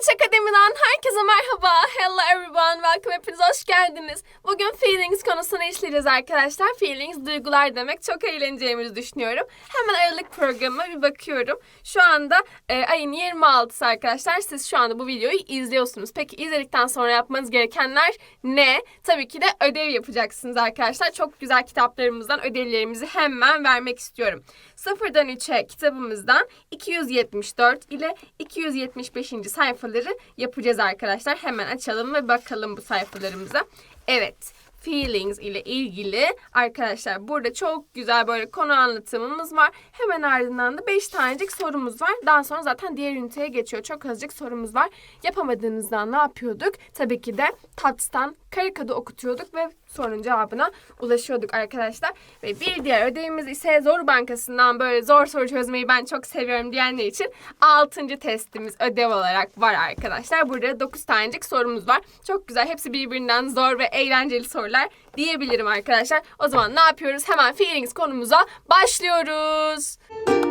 Coach Akademi'den herkese merhaba. Hello everyone. Welcome. Hepiniz hoş geldiniz. Bugün feelings konusunu işleyeceğiz arkadaşlar. Feelings duygular demek. Çok eğleneceğimizi düşünüyorum. Hemen Aralık programıma bir bakıyorum. Şu anda e, ayın 26'sı arkadaşlar. Siz şu anda bu videoyu izliyorsunuz. Peki izledikten sonra yapmanız gerekenler ne? Tabii ki de ödev yapacaksınız arkadaşlar. Çok güzel kitaplarımızdan ödevlerimizi hemen vermek istiyorum. Sıfırdan 3'e kitabımızdan 274 ile 275. sayfaları yapacağız arkadaşlar. Hemen açalım ve bakalım bu sayfalarımıza. Evet. Feelings ile ilgili arkadaşlar burada çok güzel böyle konu anlatımımız var. Hemen ardından da 5 tanecik sorumuz var. Daha sonra zaten diğer üniteye geçiyor. Çok azıcık sorumuz var. Yapamadığınızdan ne yapıyorduk? Tabii ki de TATS'tan karikada okutuyorduk ve sorunun cevabına ulaşıyorduk arkadaşlar. Ve bir diğer ödevimiz ise Zor Bankası'ndan böyle zor soru çözmeyi ben çok seviyorum diyenler için 6. testimiz ödev olarak var arkadaşlar. Burada 9 tanecik sorumuz var. Çok güzel. Hepsi birbirinden zor ve eğlenceli sorular diyebilirim arkadaşlar. O zaman ne yapıyoruz? Hemen feelings konumuza başlıyoruz. Evet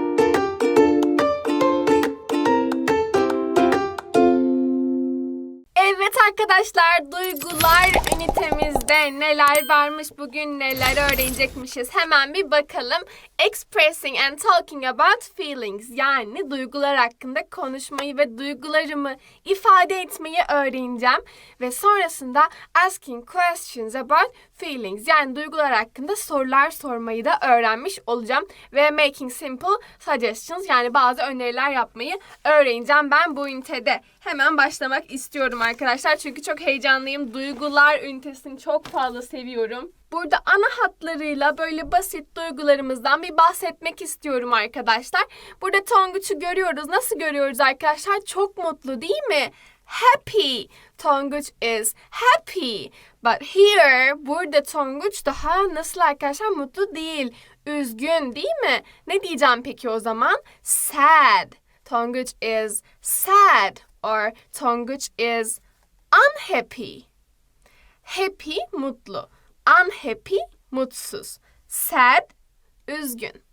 arkadaşlar duygular ünitemizde neler varmış bugün neler öğrenecekmişiz hemen bir bakalım. Expressing and talking about feelings yani duygular hakkında konuşmayı ve duygularımı ifade etmeyi öğreneceğim. Ve sonrasında asking questions about feelings yani duygular hakkında sorular sormayı da öğrenmiş olacağım. Ve making simple suggestions yani bazı öneriler yapmayı öğreneceğim ben bu ünitede. Hemen başlamak istiyorum arkadaşlar çünkü çok heyecanlıyım. Duygular ünitesini çok fazla seviyorum. Burada ana hatlarıyla böyle basit duygularımızdan bir bahsetmek istiyorum arkadaşlar. Burada Tonguç'u görüyoruz. Nasıl görüyoruz arkadaşlar? Çok mutlu değil mi? Happy. Tonguç is happy. But here, burada Tonguç daha nasıl arkadaşlar? Mutlu değil. Üzgün değil mi? Ne diyeceğim peki o zaman? Sad. Tonguç is sad or Tonguç is unhappy. Happy, mutlu. Unhappy, mutsuz. Sad, üzgün.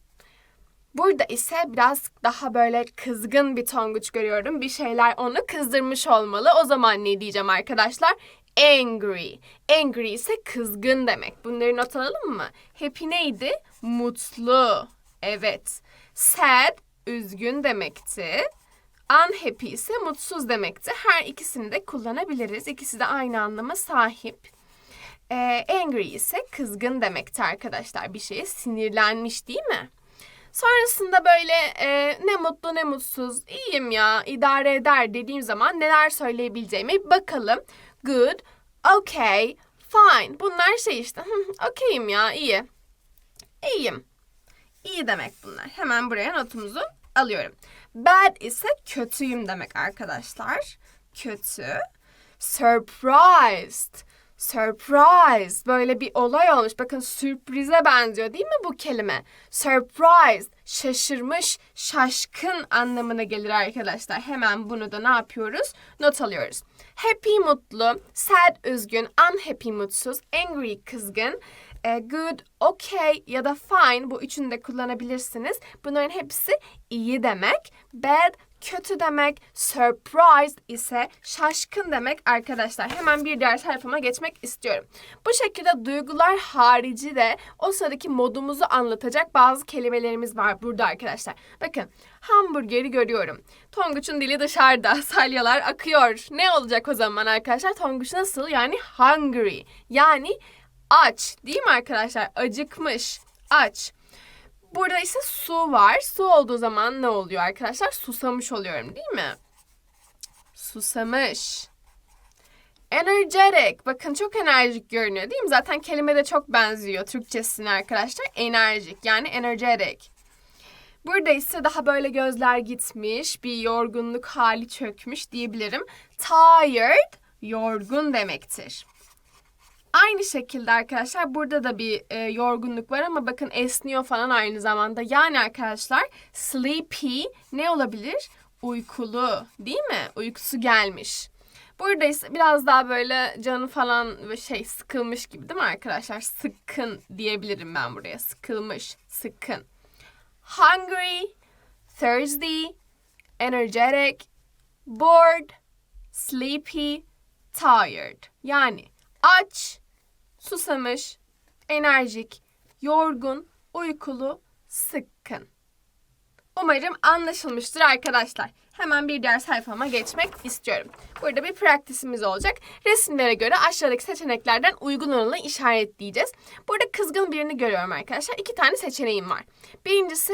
Burada ise biraz daha böyle kızgın bir tonguç görüyorum. Bir şeyler onu kızdırmış olmalı. O zaman ne diyeceğim arkadaşlar? Angry. Angry ise kızgın demek. Bunları not alalım mı? Happy neydi? Mutlu. Evet. Sad, üzgün demekti. Unhappy ise mutsuz demekti. Her ikisini de kullanabiliriz. İkisi de aynı anlama sahip. Ee, angry ise kızgın demekti arkadaşlar. Bir şeye sinirlenmiş değil mi? Sonrasında böyle e, ne mutlu ne mutsuz, iyiyim ya, idare eder dediğim zaman neler söyleyebileceğime bakalım. Good, okay, fine. Bunlar şey işte, okeyim ya, iyi. İyiyim. İyi demek bunlar. Hemen buraya notumuzu alıyorum. Bad ise kötüyüm demek arkadaşlar. Kötü. Surprised. Surprise. Böyle bir olay olmuş. Bakın sürprize benziyor değil mi bu kelime? Surprised. Şaşırmış, şaşkın anlamına gelir arkadaşlar. Hemen bunu da ne yapıyoruz? Not alıyoruz. Happy mutlu, sad üzgün, unhappy mutsuz, angry kızgın, e, good, okay ya da fine bu üçünü de kullanabilirsiniz. Bunların hepsi iyi demek. Bad kötü demek. Surprised ise şaşkın demek arkadaşlar. Hemen bir diğer sayfama geçmek istiyorum. Bu şekilde duygular harici de o sıradaki modumuzu anlatacak bazı kelimelerimiz var burada arkadaşlar. Bakın hamburgeri görüyorum. Tonguç'un dili dışarıda. Salyalar akıyor. Ne olacak o zaman arkadaşlar? Tonguç nasıl? Yani hungry. Yani aç değil mi arkadaşlar? Acıkmış, aç. Burada ise su var. Su olduğu zaman ne oluyor arkadaşlar? Susamış oluyorum değil mi? Susamış. Energetic. Bakın çok enerjik görünüyor değil mi? Zaten kelime de çok benziyor Türkçesine arkadaşlar. Enerjik yani energetic. Burada ise daha böyle gözler gitmiş, bir yorgunluk hali çökmüş diyebilirim. Tired, yorgun demektir. Aynı şekilde arkadaşlar burada da bir e, yorgunluk var ama bakın esniyor falan aynı zamanda. Yani arkadaşlar sleepy ne olabilir? Uykulu değil mi? Uykusu gelmiş. Burada ise biraz daha böyle canı falan ve şey sıkılmış gibi değil mi arkadaşlar? Sıkkın diyebilirim ben buraya. Sıkılmış, sıkkın. Hungry, thirsty, energetic, bored, sleepy, tired. Yani aç, susamış, enerjik, yorgun, uykulu, sıkkın. Umarım anlaşılmıştır arkadaşlar. Hemen bir diğer sayfama geçmek istiyorum. Burada bir praktisimiz olacak. Resimlere göre aşağıdaki seçeneklerden uygun olanı işaretleyeceğiz. Burada kızgın birini görüyorum arkadaşlar. İki tane seçeneğim var. Birincisi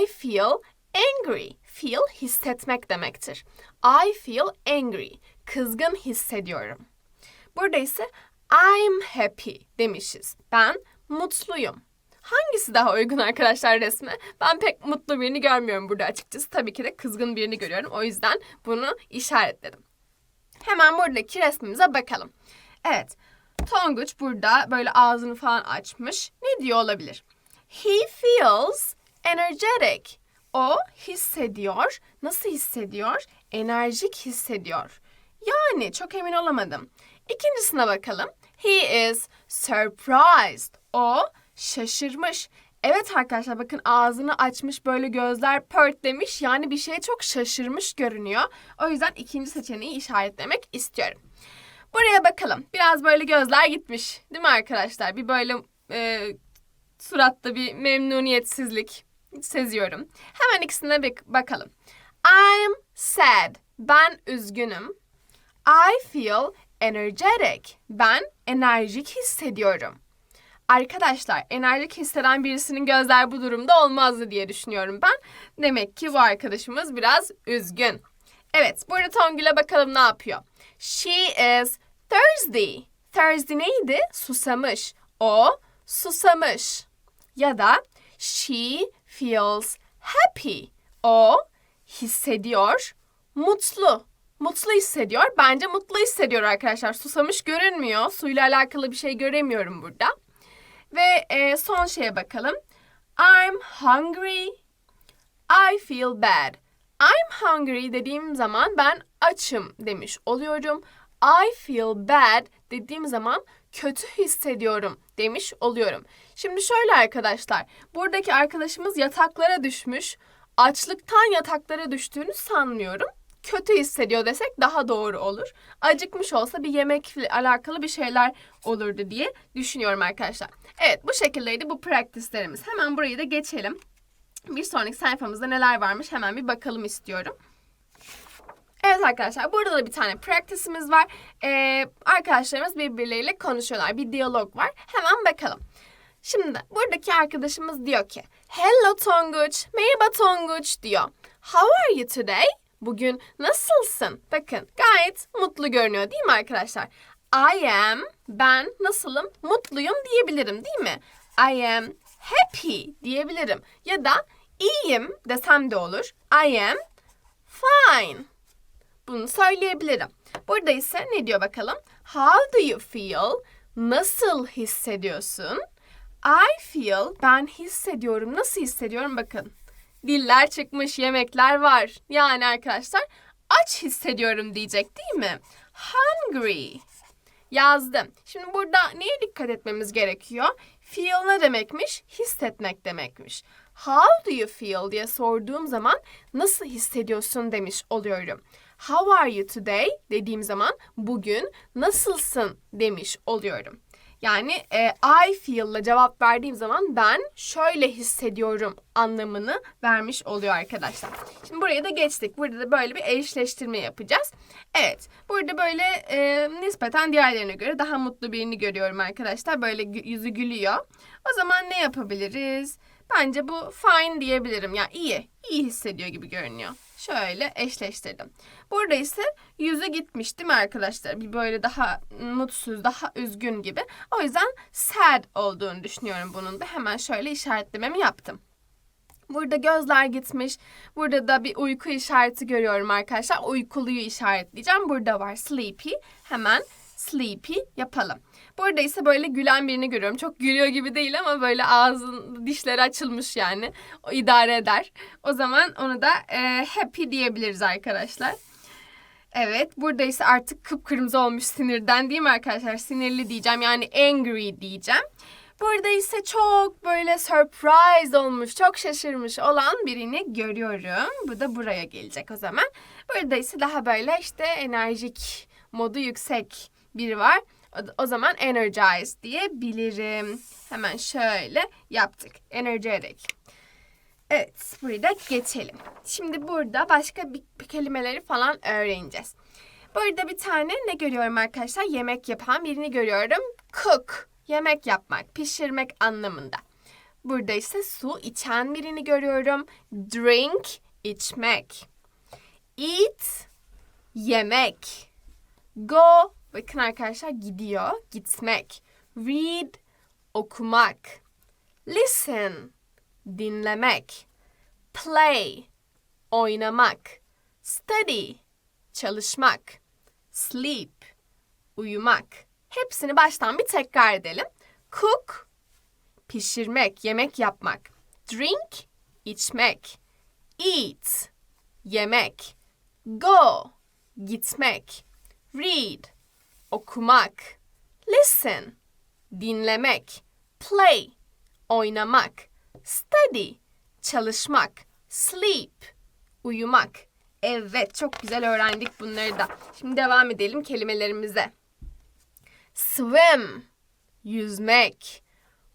I feel angry. Feel hissetmek demektir. I feel angry. Kızgın hissediyorum. Burada ise I'm happy demişiz. Ben mutluyum. Hangisi daha uygun arkadaşlar resme? Ben pek mutlu birini görmüyorum burada açıkçası. Tabii ki de kızgın birini görüyorum. O yüzden bunu işaretledim. Hemen buradaki resmimize bakalım. Evet. Tonguç burada böyle ağzını falan açmış. Ne diyor olabilir? He feels energetic. O hissediyor. Nasıl hissediyor? Enerjik hissediyor. Yani çok emin olamadım. İkincisine bakalım. He is surprised. O şaşırmış. Evet arkadaşlar bakın ağzını açmış böyle gözler pörtlemiş. Yani bir şeye çok şaşırmış görünüyor. O yüzden ikinci seçeneği işaretlemek istiyorum. Buraya bakalım. Biraz böyle gözler gitmiş. Değil mi arkadaşlar? Bir böyle e, suratta bir memnuniyetsizlik seziyorum. Hemen ikisine bak- bakalım. I'm sad. Ben üzgünüm. I feel energetic. Ben enerjik hissediyorum. Arkadaşlar enerjik hisseden birisinin gözler bu durumda olmazdı diye düşünüyorum ben. Demek ki bu arkadaşımız biraz üzgün. Evet burada Tongül'e bakalım ne yapıyor. She is thirsty. Thirsty neydi? Susamış. O susamış. Ya da she feels happy. O hissediyor, mutlu. Mutlu hissediyor. Bence mutlu hissediyor arkadaşlar. Susamış görünmüyor. Suyla alakalı bir şey göremiyorum burada. Ve e, son şeye bakalım. I'm hungry. I feel bad. I'm hungry dediğim zaman ben açım demiş oluyorum. I feel bad dediğim zaman kötü hissediyorum demiş oluyorum. Şimdi şöyle arkadaşlar. Buradaki arkadaşımız yataklara düşmüş. Açlıktan yataklara düştüğünü sanmıyorum. Kötü hissediyor desek daha doğru olur. Acıkmış olsa bir yemekle alakalı bir şeyler olurdu diye düşünüyorum arkadaşlar. Evet bu şekildeydi bu practice'lerimiz. Hemen burayı da geçelim. Bir sonraki sayfamızda neler varmış hemen bir bakalım istiyorum. Evet arkadaşlar burada da bir tane practice'imiz var. Ee, arkadaşlarımız birbirleriyle konuşuyorlar. Bir diyalog var. Hemen bakalım. Şimdi buradaki arkadaşımız diyor ki Hello Tonguç, merhaba Tonguç diyor. How are you today? Bugün nasılsın? Bakın gayet mutlu görünüyor değil mi arkadaşlar? I am, ben nasılım? Mutluyum diyebilirim değil mi? I am happy diyebilirim. Ya da iyiyim desem de olur. I am fine. Bunu söyleyebilirim. Burada ise ne diyor bakalım? How do you feel? Nasıl hissediyorsun? I feel, ben hissediyorum. Nasıl hissediyorum? Bakın. Diller çıkmış, yemekler var. Yani arkadaşlar aç hissediyorum diyecek değil mi? Hungry. Yazdım. Şimdi burada neye dikkat etmemiz gerekiyor? Feel ne demekmiş? Hissetmek demekmiş. How do you feel diye sorduğum zaman nasıl hissediyorsun demiş oluyorum. How are you today dediğim zaman bugün nasılsın demiş oluyorum. Yani e, I feel ile cevap verdiğim zaman ben şöyle hissediyorum anlamını vermiş oluyor arkadaşlar. Şimdi buraya da geçtik. Burada da böyle bir eşleştirme yapacağız. Evet. Burada böyle e, nispeten diğerlerine göre daha mutlu birini görüyorum arkadaşlar. Böyle yüzü gülüyor. O zaman ne yapabiliriz? Bence bu fine diyebilirim. Ya yani iyi. iyi hissediyor gibi görünüyor. Şöyle eşleştirdim. Burada ise yüzü gitmiş değil mi arkadaşlar? Bir böyle daha mutsuz, daha üzgün gibi. O yüzden sad olduğunu düşünüyorum bunun da. Hemen şöyle işaretlememi yaptım. Burada gözler gitmiş. Burada da bir uyku işareti görüyorum arkadaşlar. Uykuluyu işaretleyeceğim. Burada var sleepy. Hemen sleepy yapalım. Burada ise böyle gülen birini görüyorum. Çok gülüyor gibi değil ama böyle ağzın dişleri açılmış yani. O idare eder. O zaman onu da e, happy diyebiliriz arkadaşlar. Evet burada ise artık kıpkırmızı olmuş sinirden değil mi arkadaşlar? Sinirli diyeceğim yani angry diyeceğim. Burada ise çok böyle surprise olmuş, çok şaşırmış olan birini görüyorum. Bu da buraya gelecek o zaman. Burada ise daha böyle işte enerjik, modu yüksek biri var. O, zaman energized diyebilirim. Hemen şöyle yaptık. Energetic. Evet, burada geçelim. Şimdi burada başka bir, bir kelimeleri falan öğreneceğiz. Burada bir tane ne görüyorum arkadaşlar? Yemek yapan birini görüyorum. Cook, yemek yapmak, pişirmek anlamında. Burada ise su içen birini görüyorum. Drink, içmek. Eat, yemek. Go, bakın arkadaşlar gidiyor, gitmek. Read, okumak. Listen, dinlemek. Play, oynamak. Study, çalışmak. Sleep, uyumak. Hepsini baştan bir tekrar edelim. Cook, pişirmek, yemek yapmak. Drink, içmek. Eat, yemek. Go, gitmek. Read, okumak. Listen, dinlemek. Play, oynamak. Study, çalışmak. Sleep, uyumak. Evet, çok güzel öğrendik bunları da. Şimdi devam edelim kelimelerimize. Swim, yüzmek.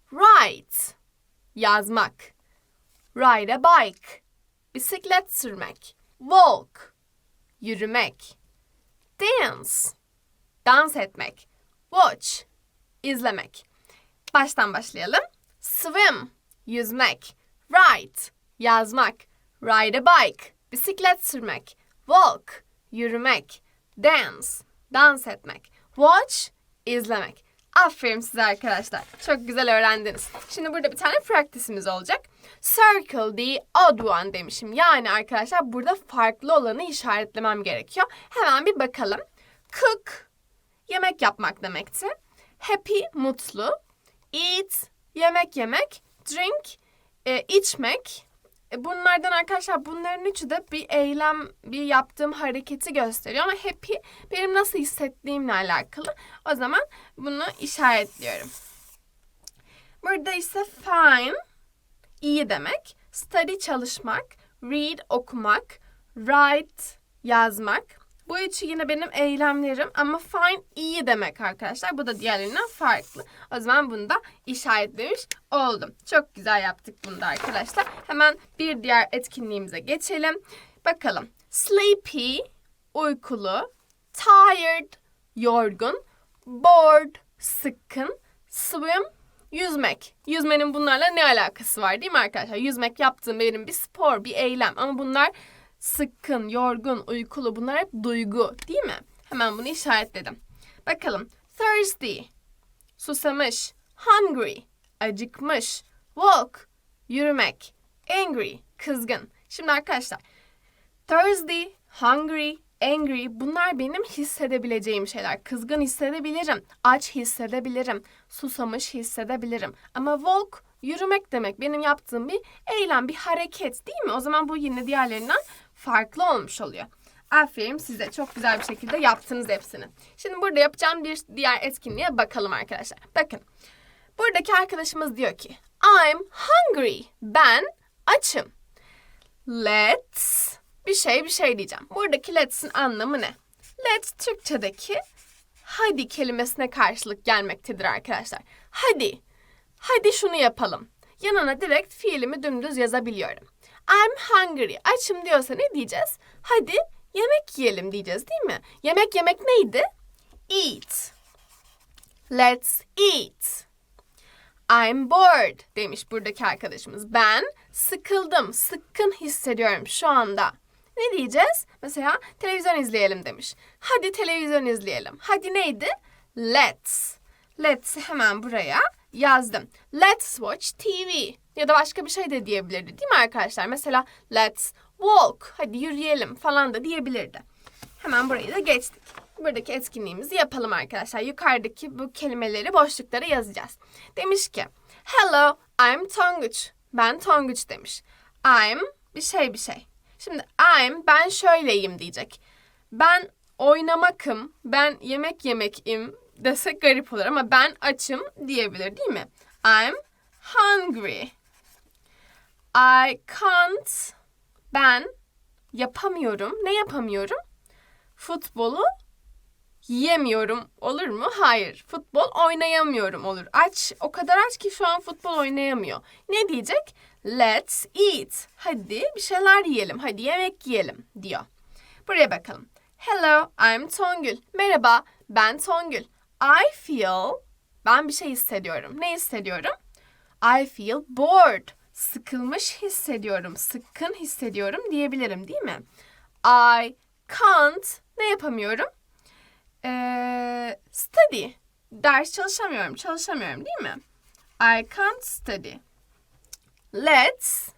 Write, yazmak. Ride a bike, bisiklet sürmek. Walk, yürümek. Dance, dans etmek. Watch, izlemek. Baştan başlayalım. Swim, yüzmek. Write, yazmak. Ride a bike, bisiklet sürmek. Walk, yürümek. Dance, dans etmek. Watch, izlemek. Aferin size arkadaşlar. Çok güzel öğrendiniz. Şimdi burada bir tane practice'imiz olacak. Circle the odd one demişim. Yani arkadaşlar burada farklı olanı işaretlemem gerekiyor. Hemen bir bakalım. Cook, yemek yapmak demekti. Happy, mutlu. Eat, yemek yemek. Drink, e, içmek. E, bunlardan arkadaşlar bunların üçü de bir eylem, bir yaptığım hareketi gösteriyor ama happy benim nasıl hissettiğimle alakalı. O zaman bunu işaretliyorum. Burada ise fine iyi demek, study çalışmak, read okumak, write yazmak. Bu üçü yine benim eylemlerim ama fine iyi demek arkadaşlar. Bu da diğerlerinden farklı. O zaman bunu da işaretlemiş oldum. Çok güzel yaptık bunu da arkadaşlar. Hemen bir diğer etkinliğimize geçelim. Bakalım. Sleepy, uykulu. Tired, yorgun. Bored, sıkkın. Swim, yüzmek. Yüzmenin bunlarla ne alakası var değil mi arkadaşlar? Yüzmek yaptığım benim bir spor, bir eylem. Ama bunlar sıkkın, yorgun, uykulu bunlar hep duygu değil mi? Hemen bunu işaretledim. Bakalım. Thirsty, susamış. Hungry, acıkmış. Walk, yürümek. Angry, kızgın. Şimdi arkadaşlar. Thirsty, hungry, angry bunlar benim hissedebileceğim şeyler. Kızgın hissedebilirim, aç hissedebilirim, susamış hissedebilirim. Ama walk yürümek demek benim yaptığım bir eylem, bir hareket değil mi? O zaman bu yine diğerlerinden farklı olmuş oluyor. Aferin size. Çok güzel bir şekilde yaptınız hepsini. Şimdi burada yapacağım bir diğer etkinliğe bakalım arkadaşlar. Bakın. Buradaki arkadaşımız diyor ki I'm hungry. Ben açım. Let's bir şey bir şey diyeceğim. Buradaki let's'in anlamı ne? Let's Türkçedeki hadi kelimesine karşılık gelmektedir arkadaşlar. Hadi. Hadi şunu yapalım. Yanına direkt fiilimi dümdüz yazabiliyorum. I'm hungry. Açım diyorsa ne diyeceğiz? Hadi yemek yiyelim diyeceğiz değil mi? Yemek yemek neydi? Eat. Let's eat. I'm bored demiş buradaki arkadaşımız. Ben sıkıldım, sıkkın hissediyorum şu anda. Ne diyeceğiz? Mesela televizyon izleyelim demiş. Hadi televizyon izleyelim. Hadi neydi? Let's. Let's hemen buraya yazdım. Let's watch TV. Ya da başka bir şey de diyebilirdi değil mi arkadaşlar? Mesela let's walk. Hadi yürüyelim falan da diyebilirdi. Hemen burayı da geçtik. Buradaki etkinliğimizi yapalım arkadaşlar. Yukarıdaki bu kelimeleri boşluklara yazacağız. Demiş ki Hello, I'm Tonguç. Ben Tonguç demiş. I'm bir şey bir şey. Şimdi I'm ben şöyleyim diyecek. Ben oynamakım, ben yemek yemekim desek garip olur ama ben açım diyebilir değil mi? I'm hungry. I can't. Ben yapamıyorum. Ne yapamıyorum? Futbolu yiyemiyorum. Olur mu? Hayır. Futbol oynayamıyorum olur. Aç, o kadar aç ki şu an futbol oynayamıyor. Ne diyecek? Let's eat. Hadi bir şeyler yiyelim. Hadi yemek yiyelim diyor. Buraya bakalım. Hello, I'm Tongül. Merhaba, ben Tongül. I feel, ben bir şey hissediyorum. Ne hissediyorum? I feel bored. Sıkılmış hissediyorum, sıkkın hissediyorum diyebilirim değil mi? I can't, ne yapamıyorum? Ee, study. Ders çalışamıyorum, çalışamıyorum değil mi? I can't study. Let's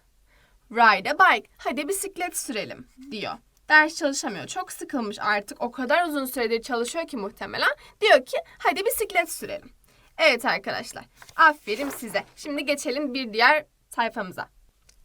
ride a bike. Hadi bisiklet sürelim diyor. Ders çalışamıyor. Çok sıkılmış artık. O kadar uzun süredir çalışıyor ki muhtemelen. Diyor ki hadi bisiklet sürelim. Evet arkadaşlar. Aferin size. Şimdi geçelim bir diğer sayfamıza.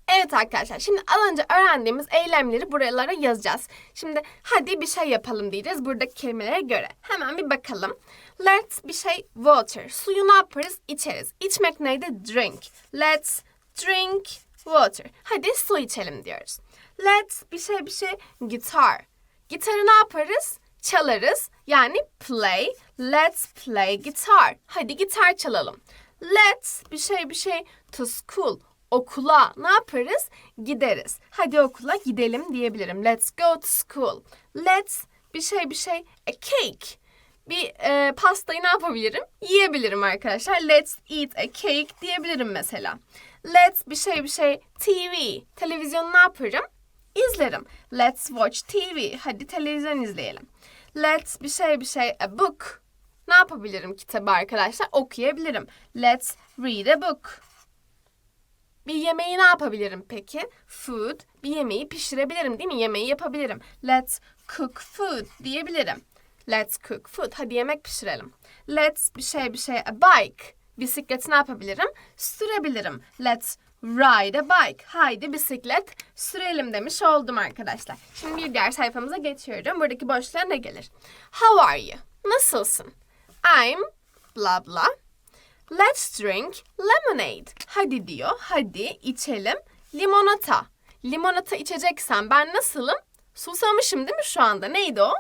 Evet arkadaşlar şimdi az önce öğrendiğimiz eylemleri buralara yazacağız. Şimdi hadi bir şey yapalım diyeceğiz buradaki kelimelere göre. Hemen bir bakalım. Let's bir şey water. Suyu ne yaparız? İçeriz. İçmek neydi? Drink. Let's drink water. Hadi su içelim diyoruz. Let's bir şey bir şey guitar. Gitarı ne yaparız? Çalarız. Yani play. Let's play guitar. Hadi gitar çalalım. Let's bir şey bir şey to school. Okula ne yaparız? Gideriz. Hadi okula gidelim diyebilirim. Let's go to school. Let's bir şey bir şey a cake. Bir e, pastayı ne yapabilirim? Yiyebilirim arkadaşlar. Let's eat a cake diyebilirim mesela. Let's bir şey bir şey TV. Televizyon ne yaparım? İzlerim. Let's watch TV. Hadi televizyon izleyelim. Let's bir şey bir şey a book. Ne yapabilirim kitabı arkadaşlar? Okuyabilirim. Let's read a book. Bir yemeği ne yapabilirim peki? Food. Bir yemeği pişirebilirim değil mi? Yemeği yapabilirim. Let's cook food diyebilirim. Let's cook food. Hadi yemek pişirelim. Let's bir şey bir şey a bike. Bisikleti ne yapabilirim? Sürebilirim. Let's ride a bike. Haydi bisiklet sürelim demiş oldum arkadaşlar. Şimdi bir diğer sayfamıza geçiyorum. Buradaki boşluğa ne gelir? How are you? Nasılsın? I'm blah blah. Let's drink lemonade. Hadi diyor. Hadi içelim limonata. Limonata içeceksen ben nasılım? Susamışım değil mi şu anda? Neydi o?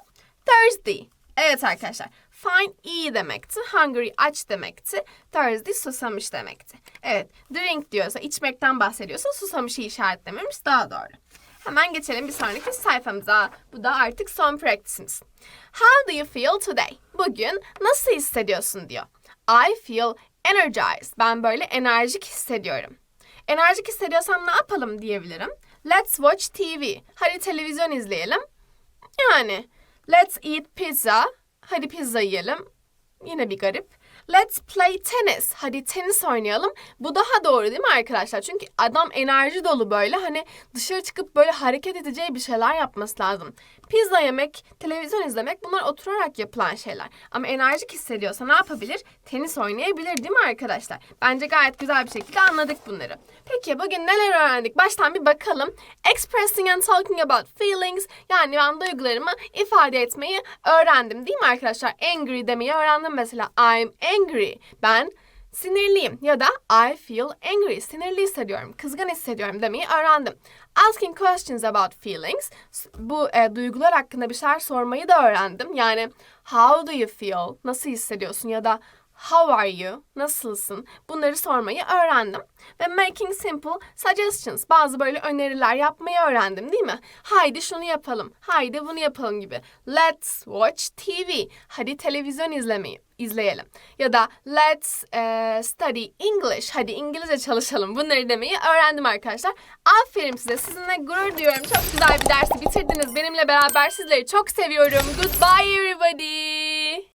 Thirsty. Evet arkadaşlar. Fine iyi demekti. Hungry aç demekti. Thirsty susamış demekti. Evet. Drink diyorsa içmekten bahsediyorsa susamışı işaretlememiş daha doğru. Hemen geçelim bir sonraki sayfamıza. Bu da artık son practice'imiz. How do you feel today? Bugün nasıl hissediyorsun diyor. I feel energized. Ben böyle enerjik hissediyorum. Enerjik hissediyorsam ne yapalım diyebilirim. Let's watch TV. Hadi televizyon izleyelim. Yani let's eat pizza. Hadi pizza yiyelim. Yine bir garip. Let's play tennis. Hadi tenis oynayalım. Bu daha doğru değil mi arkadaşlar? Çünkü adam enerji dolu böyle hani dışarı çıkıp böyle hareket edeceği bir şeyler yapması lazım. Pizza yemek, televizyon izlemek bunlar oturarak yapılan şeyler. Ama enerjik hissediyorsa ne yapabilir? Tenis oynayabilir değil mi arkadaşlar? Bence gayet güzel bir şekilde anladık bunları. Peki bugün neler öğrendik? Baştan bir bakalım. Expressing and talking about feelings yani ben duygularımı ifade etmeyi öğrendim değil mi arkadaşlar? Angry demeyi öğrendim mesela. I'm angry. Ben sinirliyim ya da I feel angry. Sinirli hissediyorum, kızgın hissediyorum demeyi öğrendim. Asking questions about feelings. Bu e, duygular hakkında bir şeyler sormayı da öğrendim. Yani how do you feel? Nasıl hissediyorsun ya da How are you? Nasılsın? Bunları sormayı öğrendim. Ve making simple suggestions. Bazı böyle öneriler yapmayı öğrendim değil mi? Haydi şunu yapalım. Haydi bunu yapalım gibi. Let's watch TV. Hadi televizyon izlemeyi izleyelim. Ya da let's eh, study English. Hadi İngilizce çalışalım. Bunları demeyi öğrendim arkadaşlar. Aferin size. Sizinle gurur duyuyorum. Çok güzel bir dersi bitirdiniz. Benimle beraber sizleri çok seviyorum. Goodbye everyone.